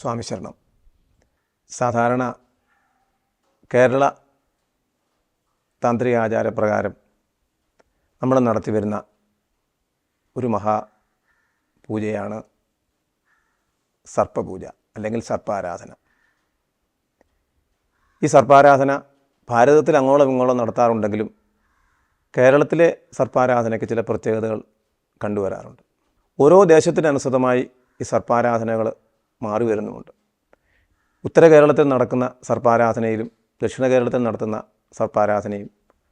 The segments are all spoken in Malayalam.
സ്വാമി ശരണം. സാധാരണ കേരള താന്ത്രിക ആചാരപ്രകാരം നമ്മൾ നടത്തി വരുന്ന ഒരു മഹാ പൂജയാണ് സർപ്പപൂജ അല്ലെങ്കിൽ സർപ്പാരാധന. ഈ സർപ്പാരാധന ഭാരതത്തിൽ അങ്ങോളം ഇങ്ങോളം നടത്താറുണ്ടെങ്കിലും കേരളത്തിലെ സർപ്പാരാധനയ്ക്ക് ചില പ്രത്യേകതകൾ കണ്ടുവരാറുണ്ട്. ഓരോ ദേശത്തിനനുസൃതമായി ഈ സർപ്പാരാധനകൾ മാറി വരുന്നുമുണ്ട്. ഉത്തര കേരളത്തിൽ നടക്കുന്ന സർപ്പാരാധനയിലും ദക്ഷിണ കേരളത്തിൽ നടത്തുന്ന സർപ്പാരാധനയും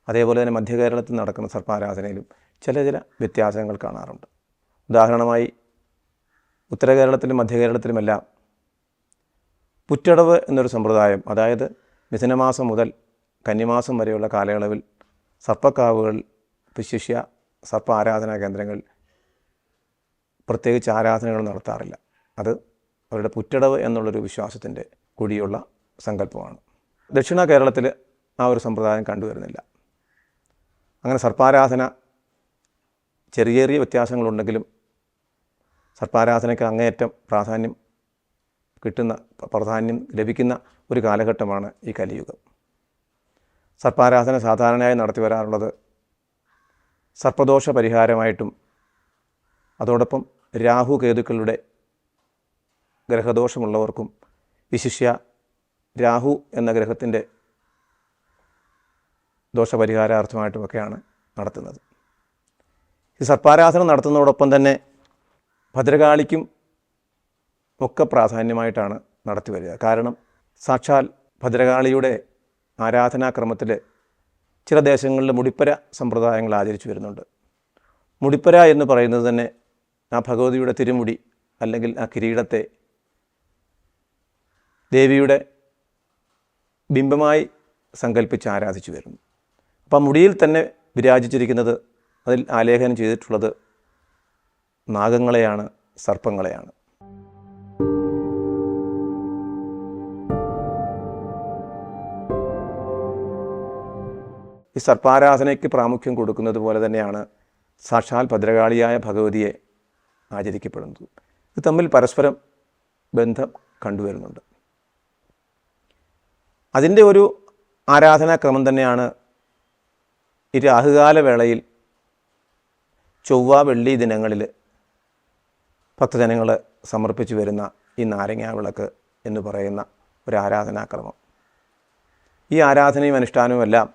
അതേപോലെ തന്നെ മധ്യ കേരളത്തിൽ നടക്കുന്ന സർപ്പാരാധനയിലും ചില ചില വ്യത്യാസങ്ങൾ കാണാറുണ്ട്. ഉദാഹരണമായി ഉത്തര കേരളത്തിലും മധ്യ കേരളത്തിലുമെല്ലാം പുറ്റടവ് എന്നൊരു സമ്പ്രദായം അതായത് മിഥുനമാസം മുതൽ കന്നിമാസം വരെയുള്ള കാലയളവിൽ സർപ്പക്കാവുകൾ വിശിഷ്യ സർപ്പ ആരാധനാ കേന്ദ്രങ്ങൾ പ്രത്യേകിച്ച് ആരാധനകൾ നടത്താറില്ല. അത് അവരുടെ പുറ്റടവ് എന്നുള്ളൊരു വിശ്വാസത്തിന്റെ കൂടിയുള്ള സങ്കല്പമാണ്. ദക്ഷിണ കേരളത്തിൽ ആ ഒരു സമ്പ്രദായം കണ്ടുവരുന്നില്ല. അങ്ങനെ സർപ്പാരാധന ചെറിയ ചെറിയ വ്യത്യാസങ്ങളുണ്ടെങ്കിലും സർപ്പാരാധനയ്ക്ക് അങ്ങേയറ്റം പ്രാധാന്യം കിട്ടുന്ന പ്രാധാന്യം ലഭിക്കുന്ന ഒരു കാലഘട്ടമാണ് ഈ കലിയുഗം. സർപ്പാരാധന സാധാരണയായി നടത്തി വരാറുള്ളത് സർപ്പദോഷ പരിഹാരമായിട്ടും അതോടൊപ്പം രാഹു കേതുക്കളുടെ ഗ്രഹദോഷമുള്ളവർക്കും വിശിഷ്യ രാഹു എന്ന ഗ്രഹത്തിന്റെ ദോഷപരിഹാരാർത്ഥമായിട്ടുമൊക്കെയാണ് നടത്തുന്നത്. ഈ സർപ്പാരാധന നടത്തുന്നതോടൊപ്പം തന്നെ ഭദ്രകാളിക്കും ഒക്കെ പ്രാധാന്യമായിട്ടാണ് നടത്തി വരിക. കാരണം സാക്ഷാൽ ഭദ്രകാളിയുടെ ആരാധനാക്രമത്തിൽ ചില ദേശങ്ങളിൽ മുടിപ്പര സമ്പ്രദായങ്ങൾ ആചരിച്ചു വരുന്നുണ്ട്. മുടിപ്പര എന്ന് പറയുന്നത് തന്നെ ആ ഭഗവതിയുടെ തിരുമുടി അല്ലെങ്കിൽ ആ കിരീടത്തെ ദേവിയുടെ ബിംബമായി സങ്കല്പിച്ച് ആരാധിച്ചു വരുന്നു. അപ്പം മുടിയിൽ തന്നെ വിരാജിച്ചിരിക്കുന്നത് അതിൽ ആലേഖനം ചെയ്തിട്ടുള്ളത് നാഗങ്ങളെയാണ് സർപ്പങ്ങളെയാണ്. ഈ സർപ്പാരാധനയ്ക്ക് പ്രാമുഖ്യം കൊടുക്കുന്നത് പോലെ തന്നെയാണ് സാക്ഷാൽ ഭദ്രകാളിയായ ഭഗവതിയെ ആചരിക്കപ്പെടുന്നത്. ഇത് തമ്മിൽ പരസ്പരം ബന്ധം കണ്ടുവരുന്നുണ്ട്. അതിന്റെ ഒരു ആരാധനാക്രമം തന്നെയാണ് ഈ രാഹുകാല വേളയിൽ ചൊവ്വ വെള്ളി ദിനങ്ങളിൽ ഭക്തജനങ്ങൾ സമർപ്പിച്ചു വരുന്ന ഈ നാരങ്ങാ വിളക്ക് എന്ന് പറയുന്ന ഒരു ആരാധനാക്രമം ഈ ആരാധനയും അനുഷ്ഠാനവും എല്ലാം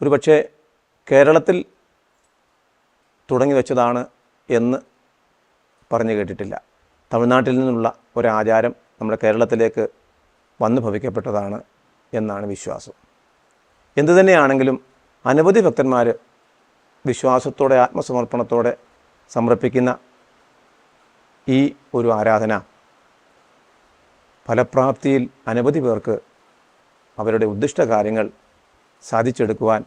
ഒരുപക്ഷെ കേരളത്തിൽ തുടങ്ങി വെച്ചതാണ് എന്ന് പറഞ്ഞു കേട്ടിട്ടില്ല. തമിഴ്നാട്ടിൽ നിന്നുള്ള ഒരാചാരം നമ്മുടെ കേരളത്തിലേക്ക് വന്നു ഭവിക്കപ്പെട്ടതാണ് എന്നാണ് വിശ്വാസം. എന്തു തന്നെയാണെങ്കിലും അനവധി ഭക്തന്മാർ വിശ്വാസത്തോടെ ആത്മസമർപ്പണത്തോടെ സമർപ്പിക്കുന്ന ഈ ഒരു ആരാധന ഫലപ്രാപ്തിയിൽ അനവധി പേർക്ക് അവരുടെ ഉദ്ദിഷ്ട കാര്യങ്ങൾ സാധിച്ചെടുക്കുവാൻ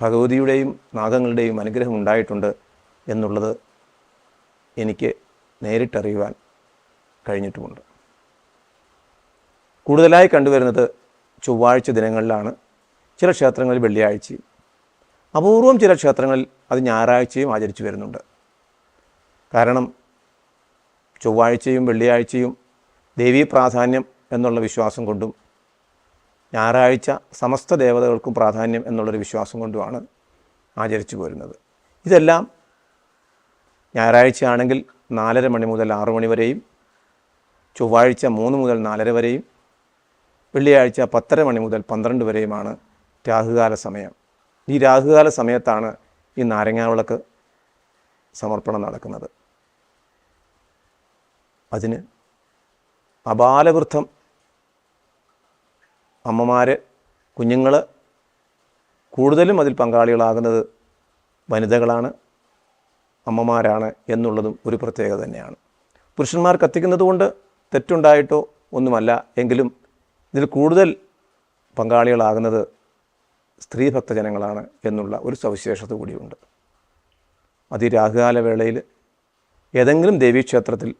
ഭഗവതിയുടെയും നാഗങ്ങളുടെയും അനുഗ്രഹം ഉണ്ടായിട്ടുണ്ട് എന്നുള്ളത് എനിക്ക് നേരിട്ടറിയുവാൻ കഴിഞ്ഞിട്ടുമുണ്ട്. കൂടുതലായി കണ്ടുവരുന്നത് ചൊവ്വാഴ്ച ദിനങ്ങളിലാണ് ചില ക്ഷേത്രങ്ങളിൽ വെള്ളിയാഴ്ചയും അപൂർവം ചില ക്ഷേത്രങ്ങളിൽ അത് ഞായറാഴ്ചയും ആചരിച്ചു വരുന്നുണ്ട്. കാരണം ചൊവ്വാഴ്ചയും വെള്ളിയാഴ്ചയും ദേവീ പ്രാധാന്യം എന്നുള്ള വിശ്വാസം കൊണ്ടും ഞായറാഴ്ച സമസ്ത ദേവതകൾക്കും പ്രാധാന്യം എന്നുള്ളൊരു വിശ്വാസം കൊണ്ടുമാണ് ആചരിച്ചു പോരുന്നത്. ഇതെല്ലാം ഞായറാഴ്ചയാണെങ്കിൽ നാലര മണി മുതൽ ആറു മണി വരെയും ചൊവ്വാഴ്ച മൂന്ന് മുതൽ നാലര വരെയും വെള്ളിയാഴ്ച പത്തര മണി മുതൽ പന്ത്രണ്ട് വരെയുമാണ് രാഹുകാല സമയം. ഈ രാഹുകാല സമയത്താണ് ഈ നാരങ്ങാവിളക്ക് സമർപ്പണം നടക്കുന്നത്. അതിന് അപാലവൃദ്ധം അമ്മമാർ കുഞ്ഞുങ്ങൾ കൂടുതലും അതിൽ പങ്കാളികളാകുന്നത് വനിതകളാണ് അമ്മമാരാണ് എന്നുള്ളതും ഒരു പ്രത്യേകത തന്നെയാണ്. പുരുഷന്മാർ കത്തിക്കുന്നത് കൊണ്ട് തെറ്റുണ്ടായിട്ടോ ഒന്നുമല്ല എങ്കിലും ഇതിൽ കൂടുതൽ പങ്കാളികളാകുന്നത് സ്ത്രീ ഭക്തജനങ്ങളാണ് എന്നുള്ള ഒരു സവിശേഷത കൂടിയുണ്ട്. അത് ഈ രാഹുകാല വേളയിൽ ഏതെങ്കിലും ദേവീക്ഷേത്രത്തിൽ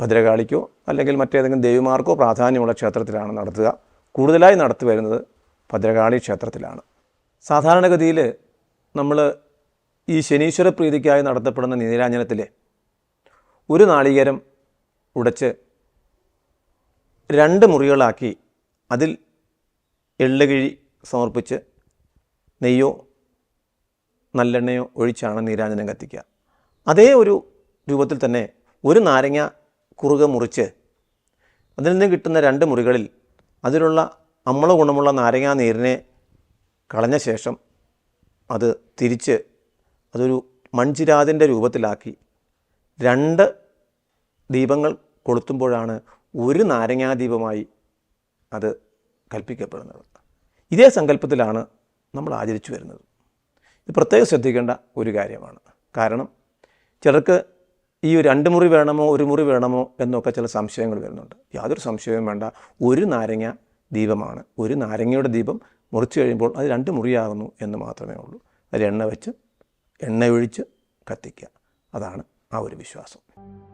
ഭദ്രകാളിക്കോ അല്ലെങ്കിൽ മറ്റേതെങ്കിലും ദേവിമാർക്കോ പ്രാധാന്യമുള്ള ക്ഷേത്രത്തിലാണ് നടത്തുക. കൂടുതലായി നടത്തി വരുന്നത് ഭദ്രകാളി ക്ഷേത്രത്തിലാണ്. സാധാരണഗതിയിൽ നമ്മൾ ഈ ശനീശ്വര പ്രീതിക്കായി നടത്തപ്പെടുന്ന നീരാഞ്ജനത്തിലെ ഒരു നാളികേരം ഉടച്ച് രണ്ട് മുറികളാക്കി അതിൽ എള്ളുകിഴി സമർപ്പിച്ച് നെയ്യോ നല്ലെണ്ണയോ ഒഴിച്ചാണ് നീരാഞ്ജനം കത്തിക്കുക. അതേ ഒരു രൂപത്തിൽ തന്നെ ഒരു നാരങ്ങ കുറുക മുറിച്ച് അതിൽ നിന്ന് കിട്ടുന്ന രണ്ട് മുറികളിൽ അതിലുള്ള അമ്ല ഗുണമുള്ള നാരങ്ങാ നീരിനെ കളഞ്ഞ ശേഷം അത് തിരിച്ച് അതൊരു മൺചിരാതിന്റെ രൂപത്തിലാക്കി രണ്ട് ദീപങ്ങൾ കൊളുത്തുമ്പോഴാണ് ഒരു നാരങ്ങാദീപമായി അത് കൽപ്പിക്കപ്പെടുന്നത്. ഇതേ സങ്കല്പത്തിലാണ് നമ്മൾ ആചരിച്ചു വരുന്നത്. ഇത് പ്രത്യേകം ശ്രദ്ധിക്കേണ്ട ഒരു കാര്യമാണ്. കാരണം ചിലർക്ക് ഈ രണ്ട് മുറി വേണമോ ഒരു മുറി വേണമോ എന്നൊക്കെ ചില സംശയങ്ങൾ വരുന്നുണ്ട്. യാതൊരു സംശയവും വേണ്ട. ഒരു നാരങ്ങ ദീപമാണ്. ഒരു നാരങ്ങയുടെ ദീപം മുറിച്ച് കഴിയുമ്പോൾ അത് രണ്ട് മുറിയാകുന്നു എന്ന് മാത്രമേ ഉള്ളൂ. അതിൽ എണ്ണ വെച്ച് എണ്ണ ഒഴിച്ച് കത്തിക്കുക. അതാണ് ആ ഒരു വിശ്വാസം.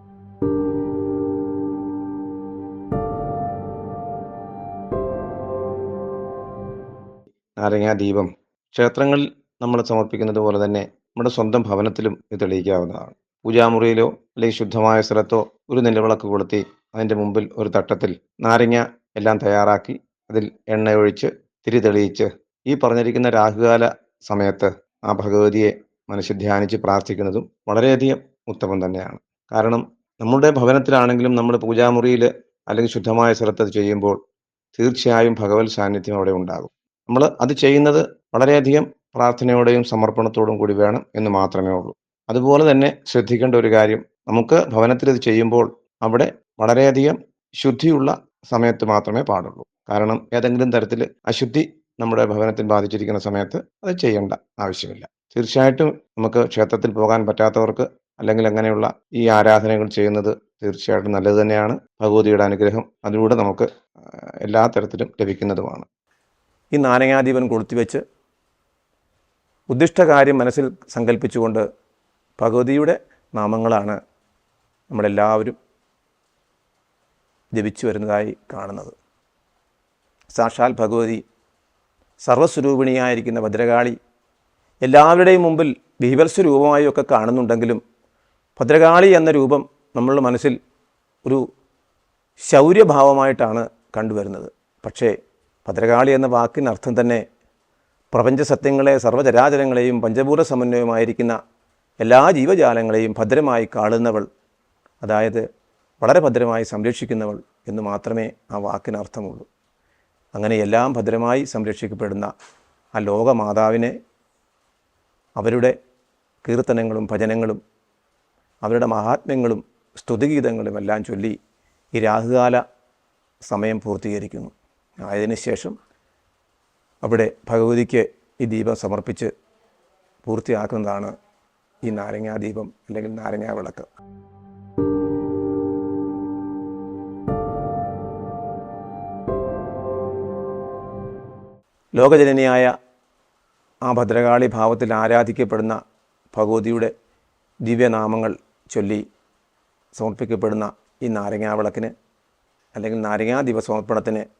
നാരങ്ങാ ദീപം ക്ഷേത്രങ്ങളിൽ നമ്മൾ സമർപ്പിക്കുന്നത് പോലെ തന്നെ നമ്മുടെ സ്വന്തം ഭവനത്തിലും ഇത് തെളിയിക്കാവുന്നതാണ്. പൂജാമുറിയിലോ അല്ലെങ്കിൽ ശുദ്ധമായ സ്ഥലത്തോ ഒരു നിലവിളക്ക് കൊളുത്തി അതിന്റെ മുമ്പിൽ ഒരു തട്ടത്തിൽ നാരങ്ങ എല്ലാം തയ്യാറാക്കി അതിൽ എണ്ണ ഒഴിച്ച് തിരി തെളിയിച്ച് ഈ പറഞ്ഞിരിക്കുന്ന രാഹുകാല സമയത്ത് ആ ഭഗവതിയെ മനസ്സിൽ ധ്യാനിച്ച് പ്രാർത്ഥിക്കുന്നതും വളരെയധികം ഉത്തമം തന്നെയാണ്. കാരണം നമ്മുടെ ഭവനത്തിലാണെങ്കിലും നമ്മൾ പൂജാമുറിയിൽ അല്ലെങ്കിൽ ശുദ്ധമായ സ്ഥലത്ത് ചെയ്യുമ്പോൾ തീർച്ചയായും ഭഗവത് സാന്നിധ്യം അവിടെ ഉണ്ടാകും. നമ്മൾ അത് ചെയ്യുന്നത് വളരെയധികം പ്രാർത്ഥനയോടെയും സമർപ്പണത്തോടും കൂടി വേണം എന്ന് മാത്രമേ ഉള്ളൂ. അതുപോലെ തന്നെ ശ്രദ്ധിക്കേണ്ട ഒരു കാര്യം നമുക്ക് ഭവനത്തിൽ ഇത് ചെയ്യുമ്പോൾ അവിടെ വളരെയധികം ശുദ്ധിയുള്ള സമയത്ത് മാത്രമേ പാടുള്ളൂ. കാരണം ഏതെങ്കിലും തരത്തിൽ അശുദ്ധി നമ്മുടെ ഭവനത്തിൽ ബാധിച്ചിരിക്കുന്ന സമയത്ത് അത് ചെയ്യേണ്ട ആവശ്യമില്ല. തീർച്ചയായിട്ടും നമുക്ക് ക്ഷേത്രത്തിൽ പോകാൻ പറ്റാത്തവർക്ക് അല്ലെങ്കിൽ അങ്ങനെയുള്ള ഈ ആരാധനകൾ ചെയ്യുന്നത് തീർച്ചയായിട്ടും നല്ലത് തന്നെയാണ്. ഭഗവതിയുടെ അനുഗ്രഹം അതിലൂടെ നമുക്ക് എല്ലാ തരത്തിലും ലഭിക്കുന്നതുമാണ്. ഈ നാരങ്ങാദീപൻ കൊളുത്തിവെച്ച് ഉദ്ദിഷ്ടകാര്യം മനസ്സിൽ സങ്കല്പിച്ചുകൊണ്ട് ഭഗവതിയുടെ നാമങ്ങളാണ് നമ്മളെല്ലാവരും ജപിച്ചു വരുന്നതായി കാണുന്നത്. സാക്ഷാൽ ഭഗവതി സർവസ്വരൂപിണിയായിരിക്കുന്ന ഭദ്രകാളി എല്ലാവരുടെയും മുമ്പിൽ ബീഭത്സ രൂപമായി ഒക്കെ കാണുന്നുണ്ടെങ്കിലും ഭദ്രകാളി എന്ന രൂപം നമ്മളുടെ മനസ്സിൽ ഒരു ശൗര്യഭാവമായിട്ടാണ് കണ്ടുവരുന്നത്. പക്ഷേ ഭദ്രകാളി എന്ന വാക്കിനർത്ഥം തന്നെ പ്രപഞ്ച സത്യങ്ങളെ സർവചരാചരങ്ങളെയും പഞ്ചഭൂത സമന്വയമായിരിക്കുന്ന എല്ലാ ജീവജാലങ്ങളെയും ഭദ്രമായി കാണുന്നവൾ അതായത് വളരെ ഭദ്രമായി സംരക്ഷിക്കുന്നവൾ എന്ന് മാത്രമേ ആ വാക്കിന് അർത്ഥമുള്ളൂ അങ്ങനെ എല്ലാം ഭദ്രമായി സംരക്ഷിക്കപ്പെടുന്ന ആ ലോകമാതാവിനെ അവരുടെ കീർത്തനങ്ങളും ഭജനങ്ങളും അവരുടെ മഹാത്മ്യങ്ങളും സ്തുതിഗീതങ്ങളും എല്ലാം ചൊല്ലി ഈ രാഹുകാല സമയം പൂർത്തീകരിക്കുന്നു. ആയതിനു ശേഷം അവിടെ ഭഗവതിക്ക് ഈ ദീപം സമർപ്പിച്ച് പൂർത്തിയാക്കുന്നതാണ് ഈ നാരങ്ങാ ദീപം അല്ലെങ്കിൽ നാരങ്ങാ വിളക്ക്. ലോകജനനിയായ ആ ഭദ്രകാളി ഭാവത്തിൽ ആരാധിക്കപ്പെടുന്ന ഭഗവതിയുടെ ദിവ്യനാമങ്ങൾ ചൊല്ലി സമർപ്പിക്കപ്പെടുന്ന ഈ നാരങ്ങാവിളക്കിന് അല്ലെങ്കിൽ നാരങ്ങാ ദീപ സമർപ്പണത്തിന്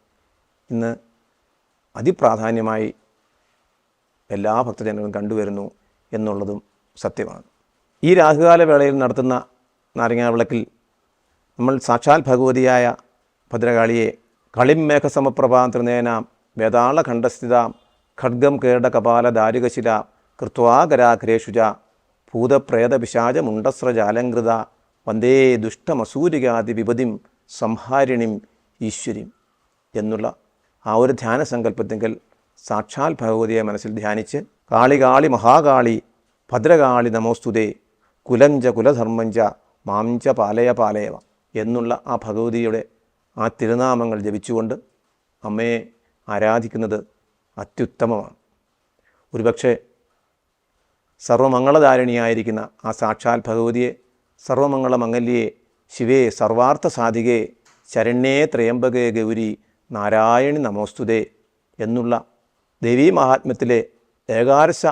ഇന്ന് അതിപ്രാധാന്യമായി എല്ലാ ഭക്തജനങ്ങളും കണ്ടുവരുന്നു എന്നുള്ളതും സത്യമാണ്. ഈ രാഹുകാല വേളയിൽ നടത്തുന്ന നാരങ്ങാവിളക്കിൽ നമ്മൾ സാക്ഷാൽ ഭഗവതിയായ ഭദ്രകാളിയെ കളിമേഘ സമപ്രഭാം ത്രിനേനാം വേതാള ഖണ്ഡസ്ഥിതാം ഖഡ്ഗം കേട കപാല ദാരുകശില കൃത്വാകരാഗ്രേഷുജ ഭൂതപ്രേത പിശാച മുണ്ടസ്രജാലങ്കൃത വന്ദേ ദുഷ്ടമസൂരികാതി വിപതിം സംഹാരിണിം ഈശ്വരിം എന്നുള്ള ആ ഒരു ധ്യാന സങ്കല്പത്തിങ്കിൽ സാക്ഷാൽ ഭഗവതിയെ മനസ്സിൽ ധ്യാനിച്ച് കാളി കാളി മഹാകാളി ഭദ്രകാളി നമോസ്തുതേ കുലഞ്ച കുലധർമ്മഞ്ച മാംച പാലയ പാലയവ എന്നുള്ള ആ ഭഗവതിയുടെ ആ തിരുനാമങ്ങൾ ജപിച്ചുകൊണ്ട് അമ്മയെ ആരാധിക്കുന്നത് അത്യുത്തമമാണ്. ഒരുപക്ഷെ സർവമംഗളധാരിണിയായിരിക്കുന്ന ആ സാക്ഷാൽ ഭഗവതിയെ സർവമംഗളമംഗല്യേ ശിവേ സർവാർത്ഥ സാധികേ ശരണ്യേ ത്രയംബകേ ഗൗരി നാരായണി നമോസ്തുതേ എന്നുള്ള ദേവീ മഹാത്മ്യത്തിലെ ഏകാദശ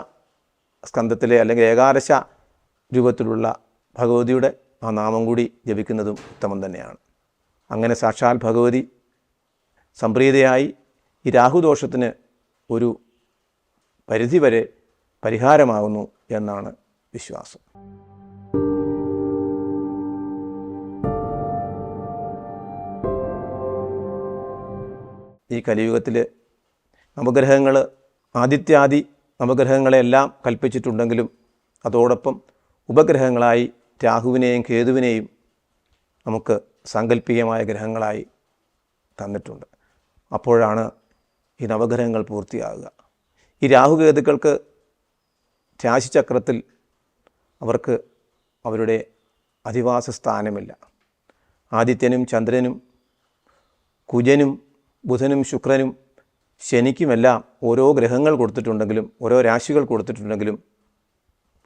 സ്കന്ധത്തിലെ അല്ലെങ്കിൽ ഏകാദശ രൂപത്തിലുള്ള ഭഗവതിയുടെ ആ നാമം കൂടി ജപിക്കുന്നതും ഉത്തമം തന്നെയാണ്. അങ്ങനെ സാക്ഷാൽ ഭഗവതി സംപ്രീതയായി ഈ രാഹുദോഷത്തിന് ഒരു പരിധിവരെ പരിഹാരമാകുന്നു എന്നാണ് വിശ്വാസം. ഈ കലിയുഗത്തിൽ നവഗ്രഹങ്ങൾ ആദിത്യാദി നവഗ്രഹങ്ങളെല്ലാം കൽപ്പിച്ചിട്ടുണ്ടെങ്കിലും അതോടൊപ്പം ഉപഗ്രഹങ്ങളായി രാഹുവിനെയും കേതുവിനെയും നമുക്ക് സാങ്കല്പികമായ ഗ്രഹങ്ങളായി തന്നിട്ടുണ്ട്. അപ്പോഴാണ് ഈ നവഗ്രഹങ്ങൾ പൂർത്തിയാകുക. ഈ രാഹുകേതുക്കൾക്ക് രാശിചക്രത്തിൽ അവർക്ക് അവരുടെ അധിവാസ സ്ഥാനമില്ല. ആദിത്യനും ചന്ദ്രനും കുജനും ബുധനും ശുക്രനും ശനിക്കുമെല്ലാം ഓരോ ഗ്രഹങ്ങൾ കൊടുത്തിട്ടുണ്ടെങ്കിലും ഓരോ രാശികൾ കൊടുത്തിട്ടുണ്ടെങ്കിലും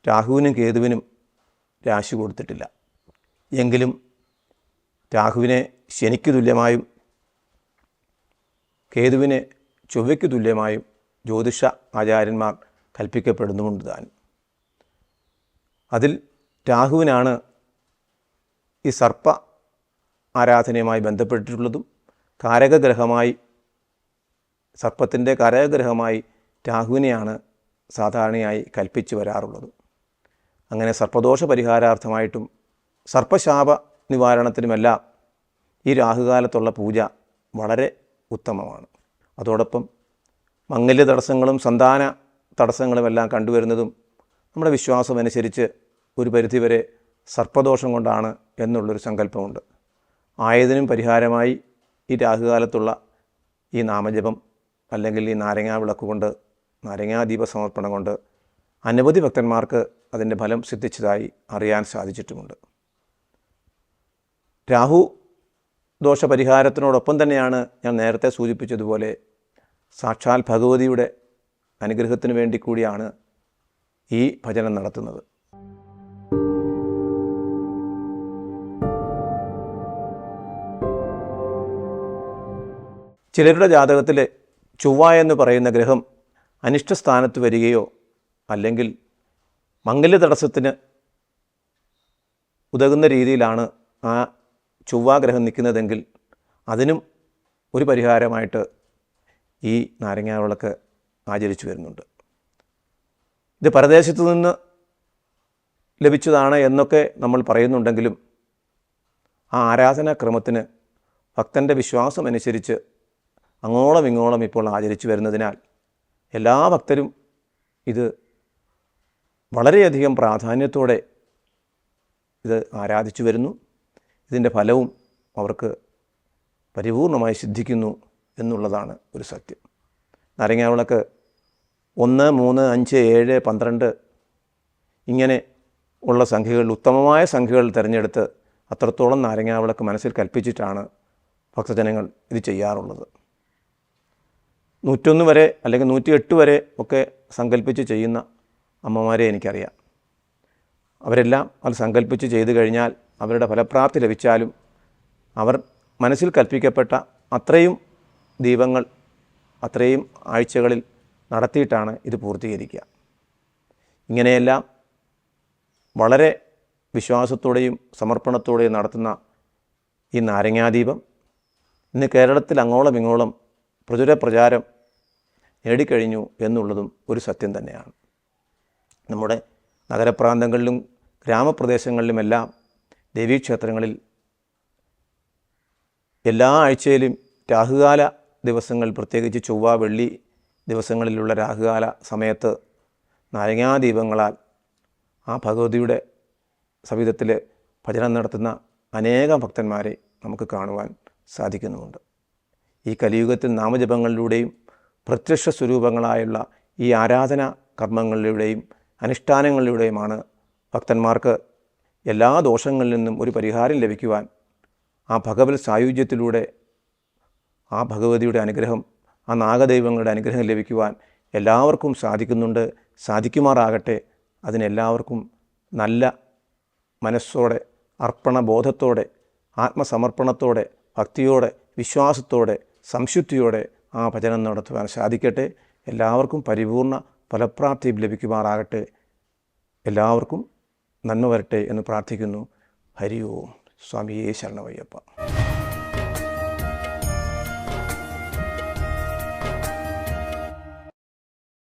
രാഹുവിനും കേതുവിനും രാശി കൊടുത്തിട്ടില്ല. എങ്കിലും രാഹുവിനെ ശനിക്ക് തുല്യമായും കേതുവിനെ ചൊവ്വയ്ക്ക് തുല്യമായും ജ്യോതിഷ ആചാര്യന്മാർ കൽപ്പിക്കപ്പെടുന്നുമുണ്ട് താൻ. അതിൽ രാഹുവിനാണ് ഈ സർപ്പ ആരാധനയുമായി ബന്ധപ്പെട്ടിട്ടുള്ളതും കാരകഗ്രഹമായി സർപ്പത്തിന്റെ കാരകഗ്രഹമായി രാഹുവിനെയാണ് സാധാരണയായി കൽപ്പിച്ചു വരാറുള്ളത്. അങ്ങനെ സർപ്പദോഷ പരിഹാരാർത്ഥമായിട്ടും സർപ്പശാപ നിവാരണത്തിനുമെല്ലാം ഈ രാഹുകാലത്തുള്ള പൂജ വളരെ ഉത്തമമാണ്. അതോടൊപ്പം മംഗല്യ തടസ്സങ്ങളും സന്താന തടസ്സങ്ങളുമെല്ലാം കണ്ടുവരുന്നതും നമ്മുടെ വിശ്വാസം അനുസരിച്ച് ഒരു പരിധിവരെ സർപ്പദോഷം കൊണ്ടാണ് എന്നുള്ളൊരു സങ്കല്പമുണ്ട്. ആയതിനും പരിഹാരമായി ഈ രാഹുകാലത്തുള്ള ഈ നാമജപം അല്ലെങ്കിൽ ഈ നാരങ്ങാ വിളക്ക് കൊണ്ട് നാരങ്ങാദീപ സമർപ്പണം കൊണ്ട് അനവധി ഭക്തന്മാർക്ക് അതിന്റെ ഫലം സിദ്ധിച്ചതായി അറിയാൻ സാധിച്ചിട്ടുമുണ്ട്. രാഹു ദോഷ പരിഹാരത്തിനോടൊപ്പം തന്നെയാണ് ഞാൻ നേരത്തെ സൂചിപ്പിച്ചതുപോലെ സാക്ഷാൽ ഭഗവതിയുടെ അനുഗ്രഹത്തിന് വേണ്ടി കൂടിയാണ് ഈ ഭജനം നടത്തുന്നത്. ചിലരുടെ ജാതകത്തിൽ ചൊവ്വ എന്ന് പറയുന്ന ഗ്രഹം അനിഷ്ടസ്ഥാനത്ത് വരികയോ അല്ലെങ്കിൽ മംഗല്യ തടസ്സത്തിന് ഉതകുന്ന രീതിയിലാണ് ആ ചൊവ്വ ഗ്രഹം നിൽക്കുന്നതെങ്കിൽ അതിനും ഒരു പരിഹാരമായിട്ട് ഈ നാരങ്ങാവിളക്ക് ആചരിച്ചു വരുന്നുണ്ട്. ഇത് പരദേശത്തു നിന്ന് ലഭിച്ചതാണ് എന്നൊക്കെ നമ്മൾ പറയുന്നുണ്ടെങ്കിലും ആ ആരാധനാക്രമത്തിന് ഭക്തന്റെ വിശ്വാസമനുസരിച്ച് അങ്ങോളം ഇങ്ങോളം ഇപ്പോൾ ആചരിച്ചു വരുന്നതിനാൽ എല്ലാ ഭക്തരും ഇത് വളരെയധികം പ്രാധാന്യത്തോടെ ഇത് ആരാധിച്ചു വരുന്നു. ഇതിന്റെ ഫലവും അവർക്ക് പരിപൂർണമായി സിദ്ധിക്കുന്നു എന്നുള്ളതാണ് ഒരു സത്യം. നാരങ്ങാവിളക്ക് ഒന്ന് മൂന്ന് അഞ്ച് ഏഴ് പന്ത്രണ്ട് ഇങ്ങനെ ഉള്ള സംഖ്യകളിൽ ഉത്തമമായ സംഖ്യകൾ തിരഞ്ഞെടുത്ത് അത്രത്തോളം നാരങ്ങാവിളക്ക് മനസ്സിൽ കൽപ്പിച്ചിട്ടാണ് ഭക്തജനങ്ങൾ ഇത് ചെയ്യാറുള്ളത്. നൂറ്റൊന്ന് വരെ അല്ലെങ്കിൽ നൂറ്റിയെട്ട് വരെ ഒക്കെ സങ്കല്പിച്ച് ചെയ്യുന്ന അമ്മമാരെ എനിക്കറിയാം. അവരെല്ലാം അത് സങ്കല്പിച്ച് ചെയ്തു കഴിഞ്ഞാൽ അവരുടെ ഫലപ്രാപ്തി ലഭിച്ചാലും അവർ മനസ്സിൽ കൽപ്പിക്കപ്പെട്ട അത്രയും ദീപങ്ങൾ അത്രയും ആഴ്ചകളിൽ നടത്തിയിട്ടാണ് ഇത് പൂർത്തീകരിക്കുക. ഇങ്ങനെയെല്ലാം വളരെ വിശ്വാസത്തോടെയും സമർപ്പണത്തോടെയും നടത്തുന്ന ഈ നാരങ്ങാദീപം ഇന്ന് കേരളത്തിൽ അങ്ങോളം ഇങ്ങോളം പ്രചുര പ്രചാരം നേടിക്കഴിഞ്ഞു എന്നുള്ളതും ഒരു സത്യം തന്നെയാണ്. നമ്മുടെ നഗരപ്രാന്തങ്ങളിലും ഗ്രാമപ്രദേശങ്ങളിലുമെല്ലാം ദേവീക്ഷേത്രങ്ങളിൽ എല്ലാ ആഴ്ചയിലും രാഹുകാല ദിവസങ്ങൾ പ്രത്യേകിച്ച് ചൊവ്വ വെള്ളി ദിവസങ്ങളിലുള്ള രാഹുകാല സമയത്ത് നാരങ്ങാദീപങ്ങളാൽ ആ ഭഗവതിയുടെ സവിധത്തിൽ ഭജനം നടത്തുന്ന അനേകം ഭക്തന്മാരെ നമുക്ക് കാണുവാൻ സാധിക്കുന്നുമുണ്ട്. ഈ കലിയുഗത്തിൽ നാമജപങ്ങളിലൂടെയും പ്രത്യക്ഷ സ്വരൂപങ്ങളായുള്ള ഈ ആരാധന കർമ്മങ്ങളിലൂടെയും അനുഷ്ഠാനങ്ങളിലൂടെയുമാണ് ഭക്തന്മാർക്ക് എല്ലാ ദോഷങ്ങളിൽ നിന്നും ഒരു പരിഹാരം ലഭിക്കുവാൻ ആ ഭഗവത് സായുജ്യത്തിലൂടെ ആ ഭഗവതിയുടെ അനുഗ്രഹം ആ നാഗദൈവങ്ങളുടെ അനുഗ്രഹം ലഭിക്കുവാൻ എല്ലാവർക്കും സാധിക്കുന്നുണ്ട് സാധിക്കുമാറാകട്ടെ. അതിനെല്ലാവർക്കും നല്ല മനസ്സോടെ അർപ്പണബോധത്തോടെ ആത്മസമർപ്പണത്തോടെ ഭക്തിയോടെ വിശ്വാസത്തോടെ സംശുദ്ധിയോടെ ആ ഭജനം നടത്തുവാൻ സാധിക്കട്ടെ. എല്ലാവർക്കും പരിപൂർണ ഫലപ്രാപ്തി ലഭിക്കുമാറാകട്ടെ. എല്ലാവർക്കും നന്മ വരട്ടെ എന്ന് പ്രാർത്ഥിക്കുന്നു. ഹരി ഓം സ്വാമിയേ